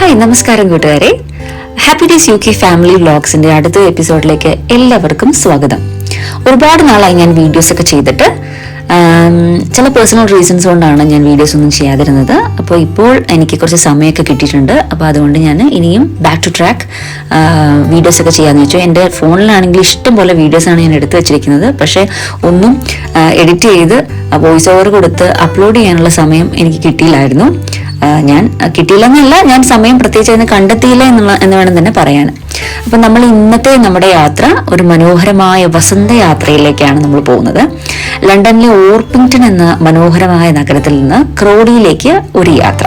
Hi നമസ്കാരം കൂട്ടുകാരെ. Happy days U K family വ്ളോഗ്സിന്റെ അടുത്ത എപ്പിസോഡിലേക്ക് എല്ലാവർക്കും സ്വാഗതം. ഒരുപാട് നാളായി ഞാൻ വീഡിയോസ് ഒക്കെ ചെയ്തിട്ട് ചില പേഴ്സണൽ റീസൺസ് കൊണ്ടാണ് ഞാൻ വീഡിയോസ് ഒന്നും ചെയ്യാതിരുന്നത്. അപ്പോൾ ഇപ്പോൾ എനിക്ക് കുറച്ച് സമയമൊക്കെ കിട്ടിയിട്ടുണ്ട്. അപ്പോൾ അതുകൊണ്ട് ഞാൻ ഇനിയും ബാക്ക് ടു ട്രാക്ക് വീഡിയോസ് ഒക്കെ ചെയ്യാമെന്ന് വെച്ചു. എന്റെ ഫോണിലാണെങ്കിൽ ഇഷ്ടം പോലെ വീഡിയോസാണ് ഞാൻ എടുത്തു വെച്ചിരിക്കുന്നത്. പക്ഷേ ഒന്നും എഡിറ്റ് ചെയ്ത് വോയിസ് ഓവർ കൊടുത്ത് അപ്ലോഡ് ചെയ്യാനുള്ള സമയം എനിക്ക് കിട്ടിയില്ലായിരുന്നു. ഞാൻ കിട്ടിയില്ലെന്നല്ല ഞാൻ സമയം പ്രത്യേകിച്ച് അതിന് കണ്ടെത്തിയില്ല എന്നുള്ള എന്ന് വേണം തന്നെ പറയാൻ. അപ്പൊ നമ്മൾ ഇന്നത്തെ നമ്മുടെ യാത്ര ഒരു മനോഹരമായ വസന്ത യാത്രയിലേക്കാണ് നമ്മൾ പോകുന്നത്. ലണ്ടനിലെ ഓർപ്പിംഗ്ടൺ എന്ന മനോഹരമായ നഗരത്തിൽ നിന്ന് ക്രോഡിയിലേക്ക് ഒരു യാത്ര.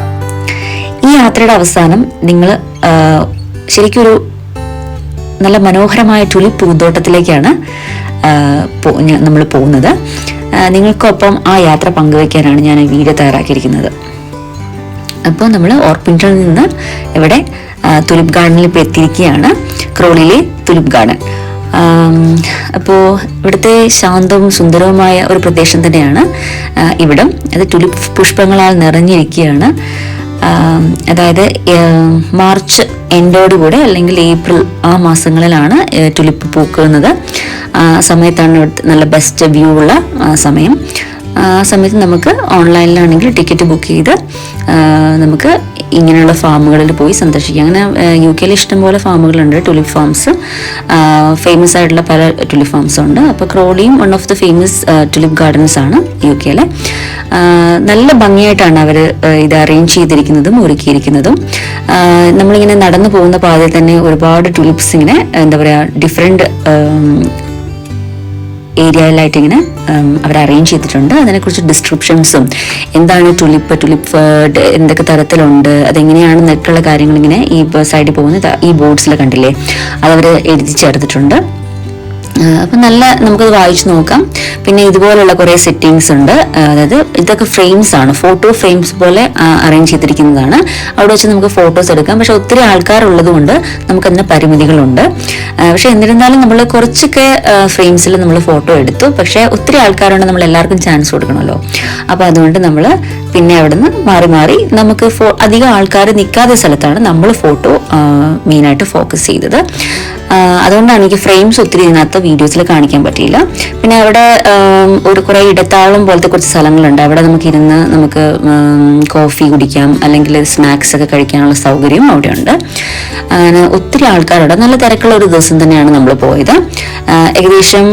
ഈ യാത്രയുടെ അവസാനം നിങ്ങൾ ശരിക്കൊരു നല്ല മനോഹരമായ ടുലിപ്പ് പൂന്തോട്ടത്തിലേക്കാണ് നമ്മൾ പോകുന്നത്. നിങ്ങൾക്കൊപ്പം ആ യാത്ര പങ്കുവയ്ക്കാനാണ് ഞാൻ ഈ വീഡിയോ തയ്യാറാക്കിയിരിക്കുന്നത്. അപ്പോൾ നമ്മൾ ഓർപ്പിൻഡിൽ നിന്ന് ഇവിടെ തുലിപ് ഗാർഡനിൽ ഇപ്പോൾ എത്തിയിരിക്കുകയാണ്. ക്രോളിലെ തുലിപ് ഗാർഡൻ. അപ്പോൾ ഇവിടുത്തെ ശാന്തവും സുന്ദരവുമായ ഒരു പ്രദേശം തന്നെയാണ് ഇവിടം. അത് തുലിപ് പുഷ്പങ്ങളാൽ നിറഞ്ഞിരിക്കുകയാണ്. അതായത് മാർച്ച് എൻഡോടുകൂടെ അല്ലെങ്കിൽ ഏപ്രിൽ ആ മാസങ്ങളിലാണ് ടുലിപ്പ് പൂക്കുന്നത് ആ സമയത്താണ് നല്ല ബെസ്റ്റ് വ്യൂ ഉള്ള സമയം. ആ സമയത്ത് നമുക്ക് ഓൺലൈനിലാണെങ്കിൽ ടിക്കറ്റ് ബുക്ക് ചെയ്ത് നമുക്ക് ഇങ്ങനെയുള്ള ഫാമുകളിൽ പോയി സന്ദർശിക്കാം. അങ്ങനെ യു കെയിൽ ഇഷ്ടംപോലെ ഫാമുകളുണ്ട്. ടുലിപ്പ് ഫാംസ് ഫേമസ് ആയിട്ടുള്ള പല ടുലിപ്പ് ഫാംസ് ഉണ്ട്. അപ്പോൾ ക്രോഡിയും one of the famous tulip gardens ആണ് യു കെയിലെ. നല്ല ഭംഗിയായിട്ടാണ് അവർ ഇത് അറേഞ്ച് ചെയ്തിരിക്കുന്നതും ഒരുക്കിയിരിക്കുന്നതും. നമ്മളിങ്ങനെ നടന്നു പോകുന്ന പാതയിൽ തന്നെ ഒരുപാട് ടുലിപ്സ് ഇങ്ങനെ എന്താ പറയുക ഡിഫറെന്റ് ഏരിയയിലായിട്ട് ഇങ്ങനെ അവർ അറേഞ്ച് ചെയ്തിട്ടുണ്ട്. അതിനെക്കുറിച്ച് ഡിസ്ക്രിപ്ഷൻസും എന്താണ് ടുലിപ്പ് ടുലിപ്പ് എന്തൊക്കെ തരത്തിലുണ്ട് അതെങ്ങനെയാണെന്നൊക്കെയുള്ള കാര്യങ്ങൾ ഇങ്ങനെ ഈ സൈഡിൽ പോകുന്ന ഈ ബോർഡ്സിൽ കണ്ടില്ലേ? അതവർ എഴുതി ചേർത്തിട്ടുണ്ട്. അപ്പം നല്ല നമുക്കത് വായിച്ചു നോക്കാം. പിന്നെ ഇതുപോലുള്ള കുറേ സെറ്റിങ്സ് ഉണ്ട്. അതായത് ഇതൊക്കെ ഫ്രെയിംസ് ആണ്. ഫോട്ടോ ഫ്രെയിംസ് പോലെ അറേഞ്ച് ചെയ്തിരിക്കുന്നതാണ്. അവിടെ വെച്ച് നമുക്ക് ഫോട്ടോസ് എടുക്കാം. പക്ഷെ ഒത്തിരി ആൾക്കാരുള്ളത് കൊണ്ട് നമുക്കതിന് പരിമിതികളുണ്ട്. പക്ഷെ എന്നിരുന്നാലും നമ്മൾ കുറച്ചൊക്കെ ഫ്രെയിംസിൽ നമ്മൾ ഫോട്ടോ എടുത്തു. പക്ഷെ ഒത്തിരി ആൾക്കാരുണ്ട് നമ്മൾ എല്ലാവർക്കും ചാൻസ് കൊടുക്കണമല്ലോ. അപ്പോൾ അതുകൊണ്ട് നമ്മൾ പിന്നെ അവിടുന്ന് മാറി മാറി നമുക്ക് ഫോ അധികം ആൾക്കാർ നിൽക്കാത്ത സ്ഥലത്താണ് നമ്മൾ ഫോട്ടോ മെയിനായിട്ട് ഫോക്കസ് ചെയ്തത്. അതുകൊണ്ടാണ് എനിക്ക് ഫ്രെയിംസ് ഒത്തിരി ഇതിനകത്ത് വീഡിയോസിൽ കാണിക്കാൻ പറ്റിയില്ല. പിന്നെ അവിടെ ഒരു കുറേ ഇടത്താളം പോലത്തെ കുറച്ച് സ്ഥലങ്ങളുണ്ട്. അവിടെ നമുക്ക് ഇരുന്ന് നമുക്ക് കോഫി കുടിക്കാം അല്ലെങ്കിൽ സ്നാക്സ് ഒക്കെ കഴിക്കാനുള്ള സൗകര്യം അവിടെ ഉണ്ട് അങ്ങനെ ഒത്തിരി ആൾക്കാരുണ്ട്. നല്ല തിരക്കുള്ള ഒരു ദിവസം തന്നെയാണ് നമ്മൾ പോയത്. ഏകദേശം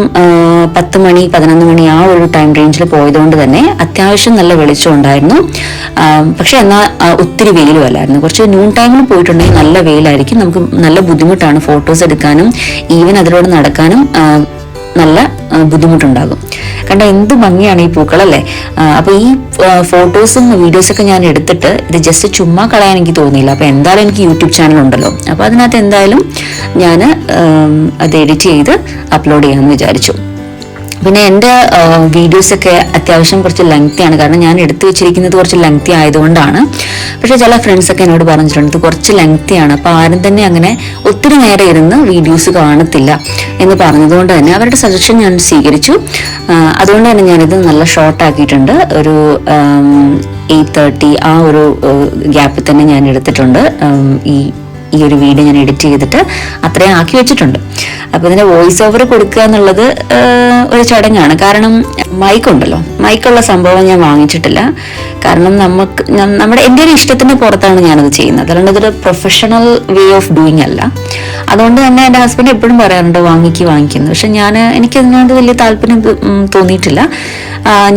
പത്ത് മണി പതിനൊന്ന് മണി ആ ഒരു ടൈം റേഞ്ചിൽ പോയതുകൊണ്ട് തന്നെ അത്യാവശ്യം നല്ല വെളിച്ചം ഉണ്ടായിരുന്നു. പക്ഷെ എന്നാൽ ഒത്തിരി വെയിലും അല്ലായിരുന്നു. കുറച്ച് നൂൺ ടൈമിൽ പോയിട്ടുണ്ടെങ്കിൽ നല്ല വെയിലായിരിക്കും. നമുക്ക് നല്ല ബുദ്ധിമുട്ടാണ്. ഫോട്ടോസ് എടുക്കാനും ഈവൻ അതിലൂടെ നടക്കാനും നല്ല ബുദ്ധിമുട്ടുണ്ടാകും. കണ്ട എന്ത് ഭംഗിയാണ് ഈ പൂക്കൾ അല്ലേ അപ്പൊ ഈ ഫോട്ടോസും വീഡിയോസൊക്കെ ഞാൻ എടുത്തിട്ട് ഇത് ജസ്റ്റ് ചുമ്മാ കളയാൻ എനിക്ക് തോന്നിയില്ല. അപ്പൊ എന്തായാലും എനിക്ക് യൂട്യൂബ് ചാനൽ ഉണ്ടല്ലോ. അപ്പൊ അതിനകത്ത് എന്തായാലും ഞാൻ അത് എഡിറ്റ് ചെയ്ത് അപ്ലോഡ് ചെയ്യാമെന്ന് വിചാരിച്ചു. പിന്നെ എന്റെ വീഡിയോസ് ഒക്കെ അത്യാവശ്യം കുറച്ച് ലെങ്തി ആണ്. കാരണം ഞാൻ എടുത്തു വെച്ചിരിക്കുന്നത് കുറച്ച് ലെങ്തി ആയതുകൊണ്ടാണ്. പക്ഷെ ചില ഫ്രണ്ട്സൊക്കെ എന്നോട് പറഞ്ഞിട്ടുണ്ട് ഇത് കുറച്ച് ലെങ്തി ആണ്. അപ്പോൾ ആരും തന്നെ അങ്ങനെ ഒത്തിരി നേരം ഇരുന്ന് വീഡിയോസ് കാണത്തില്ല. എന്ന് പറഞ്ഞതുകൊണ്ട് തന്നെ അവരുടെ സജഷൻ ഞാൻ സ്വീകരിച്ചു. അതുകൊണ്ട് തന്നെ ഞാനിത് നല്ല ഷോർട്ട് ആക്കിയിട്ടുണ്ട്. ഒരു എയ്റ്റ് തേർട്ടി ആ ഒരു ഗ്യാപ്പിൽ തന്നെ ഞാൻ എടുത്തിട്ടുണ്ട്. ഈ ഈ ഒരു വീഡിയോ ഞാൻ എഡിറ്റ് ചെയ്തിട്ട് അത്രയും ആക്കി വെച്ചിട്ടുണ്ട്. അപ്പൊ ഇതിന്റെ വോയിസ് ഓവർ കൊടുക്കുക എന്നുള്ളത് ഒരു ചടങ്ങാണ്. കാരണം മൈക്ക് ഉണ്ടല്ലോ. മൈക്കുള്ള സംഭവം ഞാൻ വാങ്ങിച്ചിട്ടില്ല. കാരണം നമുക്ക് നമ്മുടെ എന്റെ ഒരു ഇഷ്ടത്തിന് പുറത്താണ് ഞാനത് ചെയ്യുന്നത്. അതുകൊണ്ട് ഇതൊരു പ്രൊഫഷണൽ വേ ഓഫ് ഡൂയിങ് അല്ല. അതുകൊണ്ട് തന്നെ എന്റെ ഹസ്ബൻഡ് എപ്പോഴും പറയാറുണ്ട് വാങ്ങിക്ക് വാങ്ങിക്കുന്നു പക്ഷെ ഞാൻ എനിക്ക് എനിക്കതിനോട് വലിയ താല്പര്യം തോന്നിയിട്ടില്ല.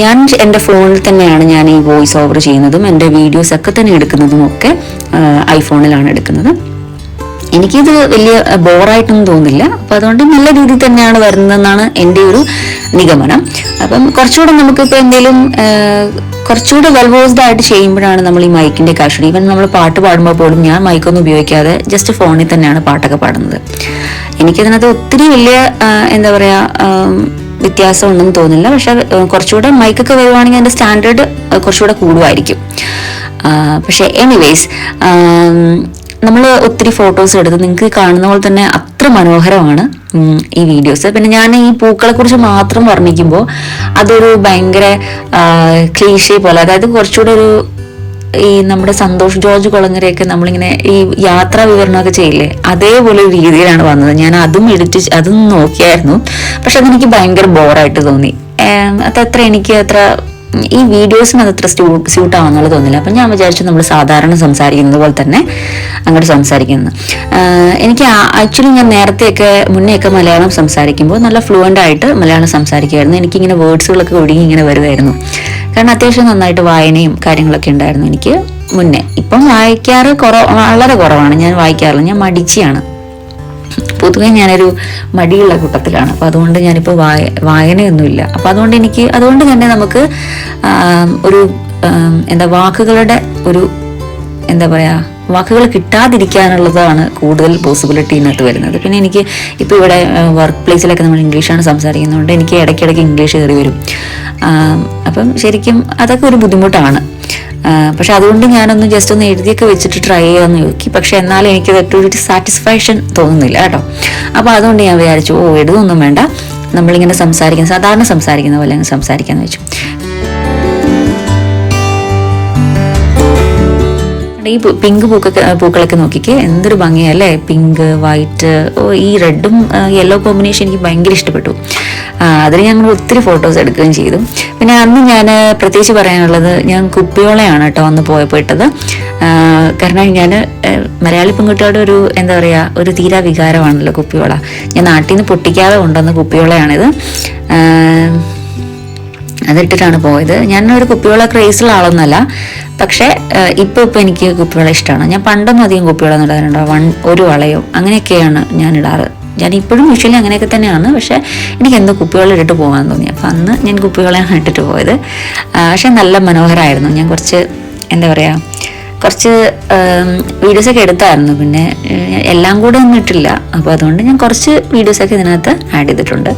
ഞാൻ എന്റെ ഫോണിൽ തന്നെയാണ് ഞാൻ ഈ വോയിസ് ഓവർ ചെയ്യുന്നതും എന്റെ വീഡിയോസ് ഒക്കെ തന്നെ എടുക്കുന്നതും ഒക്കെ ഐഫോണിലാണ് എടുക്കുന്നത്. എനിക്കിത് വലിയ ബോറായിട്ടൊന്നും തോന്നില്ല അപ്പൊ അതുകൊണ്ട് നല്ല രീതിയിൽ തന്നെയാണ് വരുന്നതെന്നാണ് എന്റെ ഒരു നിഗമനം. അപ്പം കുറച്ചുകൂടെ നമുക്കിപ്പോൾ എന്തെങ്കിലും കുറച്ചുകൂടെ വെൽവോസ്ഡ് ആയിട്ട് ചെയ്യുമ്പോഴാണ് നമ്മൾ ഈ മൈക്കിന്റെ കാശുണ്ട് ഈവൻ നമ്മൾ പാട്ട് പാടുമ്പോൾ പോലും ഞാൻ മൈക്കൊന്നും ഉപയോഗിക്കാതെ ജസ്റ്റ് ഫോണിൽ തന്നെയാണ് പാട്ടൊക്കെ പാടുന്നത്. എനിക്കതിനകത്ത് ഒത്തിരി വലിയ എന്താ പറയാ വ്യത്യാസമൊന്നും തോന്നില്ല പക്ഷെ കുറച്ചുകൂടെ മൈക്കൊക്കെ വരുവാണെങ്കിൽ അതിന്റെ സ്റ്റാൻഡേർഡ് കുറച്ചുകൂടെ കൂടുമായിരിക്കും. പക്ഷെ എനിവേസ് നമ്മൾ ഒത്തിരി ഫോട്ടോസ് എടുത്ത് നിങ്ങൾക്ക് കാണുന്ന പോലെ തന്നെ അത്ര മനോഹരമാണ് ഈ വീഡിയോസ് പിന്നെ ഞാൻ ഈ പൂക്കളെ കുറിച്ച് മാത്രം വർണിക്കുമ്പോൾ അതൊരു ഭയങ്കര ക്ലീഷേ പോലെ അതായത് കുറച്ചുകൂടെ ഒരു ഈ നമ്മുടെ സന്തോഷ് ജോർജ് കുളങ്ങരയൊക്കെ നമ്മളിങ്ങനെ ഈ യാത്രാ വിവരണമൊക്കെ ചെയ്യില്ലേ അതേപോലെ ഒരു രീതിയിലാണ് വന്നത്. ഞാൻ അതും എഡിറ്റ് അതും നോക്കിയായിരുന്നു. പക്ഷെ അതെനിക്ക് ഭയങ്കര ബോറായിട്ട് തോന്നി. അതത്ര എനിക്ക് അത്ര ഈ വീഡിയോസിന് അത് അത്ര സ്യൂട്ട് ആവുന്നുള്ളത് തോന്നില്ല. അപ്പം ഞാൻ വിചാരിച്ചു നമ്മൾ സാധാരണ സംസാരിക്കുന്നത് പോലെ തന്നെ അങ്ങോട്ട് സംസാരിക്കുന്നത് എനിക്ക് ആക്ച്വലി ഞാൻ നേരത്തെയൊക്കെ മുന്നെയൊക്കെ മലയാളം സംസാരിക്കുമ്പോൾ നല്ല ഫ്ലുവന്റ് ആയിട്ട് മലയാളം സംസാരിക്കുമായിരുന്നു എനിക്കിങ്ങനെ വേർഡ്സുകളൊക്കെ ഒഴുകി ഇങ്ങനെ വരുമായിരുന്നു കാരണം അത്യാവശ്യം നന്നായിട്ട് വായനയും കാര്യങ്ങളൊക്കെ ഉണ്ടായിരുന്നു എനിക്ക് മുന്നേ. ഇപ്പം വായിക്കാറ് കുറവ് വളരെ കുറവാണ്. ഞാൻ വായിക്കാറില്ല. ഞാൻ മടിച്ചിയാണ്. പൊതുവെ ഞാനൊരു മടിയുള്ള കൂട്ടത്തിലാണ്. അപ്പോൾ അതുകൊണ്ട് ഞാനിപ്പോൾ വായ വായനയൊന്നുമില്ല. അപ്പോൾ അതുകൊണ്ട് എനിക്ക് അതുകൊണ്ട് തന്നെ നമുക്ക് ഒരു എന്താ വാക്കുകളുടെ ഒരു എന്താ പറയുക വാക്കുകൾ കിട്ടാതിരിക്കാനുള്ളതാണ് കൂടുതൽ പോസിബിലിറ്റി ഇതിനകത്ത് വരുന്നത്. പിന്നെ എനിക്ക് ഇപ്പോൾ ഇവിടെ വർക്ക് പ്ലേസിലൊക്കെ നമ്മൾ ഇംഗ്ലീഷാണ് സംസാരിക്കുന്നതുകൊണ്ട് എനിക്ക് ഇടയ്ക്കിടയ്ക്ക് ഇംഗ്ലീഷ് കയറി വരും. അപ്പം ശരിക്കും അതൊക്കെ ഒരു ബുദ്ധിമുട്ടാണ്. പക്ഷെ അതുകൊണ്ട് ഞാനൊന്ന് ജസ്റ്റ് ഒന്ന് എഴുതിയൊക്കെ വെച്ചിട്ട് ട്രൈ ചെയ്യാമെന്ന് നോക്കി. പക്ഷെ എന്നാലും എനിക്ക് ഒരു സാറ്റിസ്ഫാക്ഷൻ തോന്നുന്നില്ല കേട്ടോ. അപ്പോൾ അതുകൊണ്ട് ഞാൻ വിചാരിച്ചു ഓ എഴുതൊന്നും വേണ്ട. നമ്മളിങ്ങനെ സംസാരിക്കുന്ന സാധാരണ സംസാരിക്കുന്ന പോലെ അങ്ങ് സംസാരിക്കാമെന്ന് വെച്ചു. ഈ പിങ്ക് പൂക്കൊക്കെ പൂക്കളൊക്കെ നോക്കിക്കേ എന്തൊരു ഭംഗിയല്ലേ പിങ്ക് വൈറ്റ് ഈ റെഡും യെല്ലോ കോമ്പിനേഷൻ എനിക്ക് ഭയങ്കര ഇഷ്ടപ്പെട്ടു. അതിന് ഞങ്ങൾ ഒത്തിരി ഫോട്ടോസ് എടുക്കുകയും ചെയ്തു. പിന്നെ അന്ന് ഞാൻ പ്രത്യേകിച്ച് പറയാനുള്ളത് ഞാൻ കുപ്പിയോളയാണ് കേട്ടോ അന്ന് പോയപ്പോൾ ഇട്ടത്. കാരണം ഞാൻ മലയാളി പെൺകുട്ടികളുടെ ഒരു എന്താ പറയുക ഒരു തീരാ വികാരമാണല്ലോ കുപ്പിയോള. ഞാൻ നാട്ടിൽ നിന്ന് പൊട്ടിക്കാതെ കൊണ്ടുവന്ന കുപ്പിയോളയാണിത്. അതിട്ടിട്ടാണ് പോയത്. ഞാൻ ഒരു കുപ്പിവെള്ള ക്രേസുള്ള ആളൊന്നുമല്ല പക്ഷേ ഇപ്പോൾ ഇപ്പോൾ എനിക്ക് കുപ്പിവെള്ള ഇഷ്ടമാണ് ഞാൻ പണ്ടൊന്നും അധികം കുപ്പിവെള്ളം ഇടാറുണ്ടോ വൺ ഒരു വളയോ അങ്ങനെയൊക്കെയാണ് ഞാൻ ഇടാറ്. ഞാൻ ഇപ്പോഴും യൂഷ്വലി അങ്ങനെയൊക്കെ തന്നെയാണ്. പക്ഷേ എനിക്ക് എന്തോ കുപ്പിവെള്ളം ഇട്ടിട്ട് പോകാൻ തോന്നി. അപ്പോൾ അന്ന് ഞാൻ കുപ്പിവെള്ളമാണ് ഇട്ടിട്ട് പോയത്. പക്ഷേ നല്ല മനോഹരമായിരുന്നു ഞാൻ കുറച്ച് എന്താ പറയുക കുറച്ച് വീഡിയോസ് ഒക്കെ എടുത്തായിരുന്നു. പിന്നെ എല്ലാം കൂടെ ഒന്നും ഇട്ടില്ല അപ്പോൾ അതുകൊണ്ട് ഞാൻ കുറച്ച് വീഡിയോസ് ഒക്കെ ഇതിനകത്ത് ആഡ് ചെയ്തിട്ടുണ്ട്.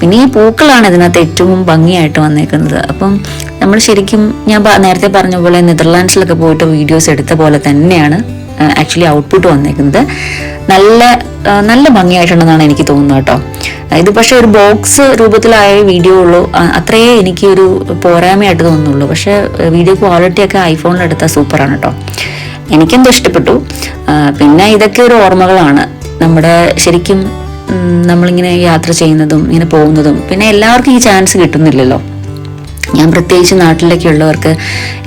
പിന്നെ ഈ പൂക്കളാണ് ഇതിനകത്ത് ഏറ്റവും ഭംഗിയായിട്ട് വന്നേക്കുന്നത്. അപ്പം നമ്മൾ ശരിക്കും ഞാൻ നേരത്തെ പറഞ്ഞ പോലെ നെതർലാൻഡ്സിലൊക്കെ പോയിട്ട് വീഡിയോസ് എടുത്ത പോലെ തന്നെയാണ് ആക്ച്വലി ഔട്ട്പുട്ട് വന്നേക്കുന്നത്. നല്ല നല്ല ഭംഗിയായിട്ടുണ്ടെന്നാണ് എനിക്ക് തോന്നുന്നത് കേട്ടോ. ഇത് പക്ഷെ ഒരു ബോക്സ് രൂപത്തിലായ വീഡിയോ ഉള്ളൂ. അത്രയേ എനിക്ക് ഒരു പോരായ്മയായിട്ട് തോന്നുന്നുള്ളൂ. പക്ഷെ വീഡിയോ ക്വാളിറ്റി ഒക്കെ ഐഫോണിൽ എടുത്താൽ സൂപ്പറാണ് കേട്ടോ എനിക്കെന്തോ ഇഷ്ടപ്പെട്ടു. പിന്നെ ഇതൊക്കെ ഒരു ഓർമ്മകളാണ്. നമ്മുടെ ശരിക്കും നമ്മളിങ്ങനെ യാത്ര ചെയ്യുന്നതും ഇങ്ങനെ പോകുന്നതും പിന്നെ എല്ലാവർക്കും ഈ ചാൻസ് കിട്ടുന്നില്ലല്ലോ. ഞാൻ പ്രത്യേകിച്ച് നാട്ടിലൊക്കെ ഉള്ളവർക്ക്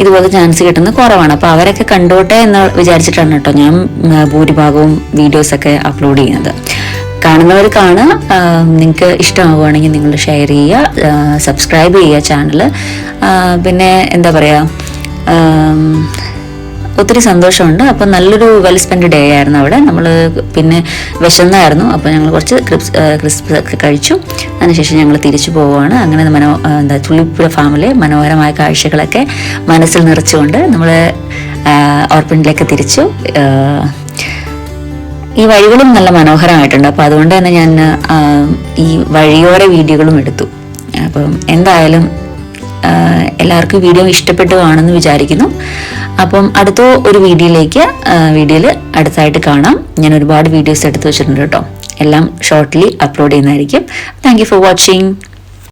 ഇതുപോലെ ചാൻസ് കിട്ടുന്നത് കുറവാണ്. അപ്പോൾ അവരൊക്കെ കണ്ടോട്ടെ എന്ന് വിചാരിച്ചിട്ടാണ് കേട്ടോ ഞാൻ ഭൂരിഭാഗവും വീഡിയോസൊക്കെ അപ്ലോഡ് ചെയ്യുന്നത്. കാണുന്നവർ കാണുക. നിങ്ങൾക്ക് ഇഷ്ടമാവുകയാണെങ്കിൽ നിങ്ങൾ ഷെയർ ചെയ്യുക സബ്സ്ക്രൈബ് ചെയ്യുക ചാനൽ പിന്നെ എന്താ പറയുക ഒത്തിരി സന്തോഷമുണ്ട്. അപ്പം നല്ലൊരു വെൽ സ്പെൻഡ് ഡേ ആയിരുന്നു അവിടെ. നമ്മൾ പിന്നെ വിശന്നായിരുന്നു. അപ്പോൾ ഞങ്ങൾ കുറച്ച് ക്രിപ്സ് ക്രിസ്പ് ഒക്കെ കഴിച്ചു. അതിനുശേഷം ഞങ്ങൾ തിരിച്ചു പോവുകയാണ്. അങ്ങനെ മനോ എന്താ തുള്ളിപ്പുഴ ഫാമിലെ മനോഹരമായ കാഴ്ചകളൊക്കെ മനസ്സിൽ നിറച്ചുകൊണ്ട് നമ്മൾ ഓർപ്പിനിലേക്ക് തിരിച്ചു. ഈ വഴികളും നല്ല മനോഹരമായിട്ടുണ്ട്. അപ്പോൾ അതുകൊണ്ട് തന്നെ ഞാൻ ഈ വഴിയോര വീഡിയോകളും എടുത്തു. അപ്പം എന്തായാലും എല്ലാവർക്കും വീഡിയോ ഇഷ്ടപ്പെട്ടു കാണുമെന്ന് വിചാരിക്കുന്നു. അപ്പം അടുത്ത ഒരു വീഡിയോയിലേക്ക് വീഡിയോയിൽ അടുത്തായിട്ട് കാണാം. ഞാൻ ഒരുപാട് വീഡിയോസ് എടുത്തു വെച്ചിട്ടുണ്ട് കേട്ടോ. എല്ലാം ഷോർട്ട്ലി അപ്ലോഡ് ചെയ്യുന്നതായിരിക്കും. Thank for watching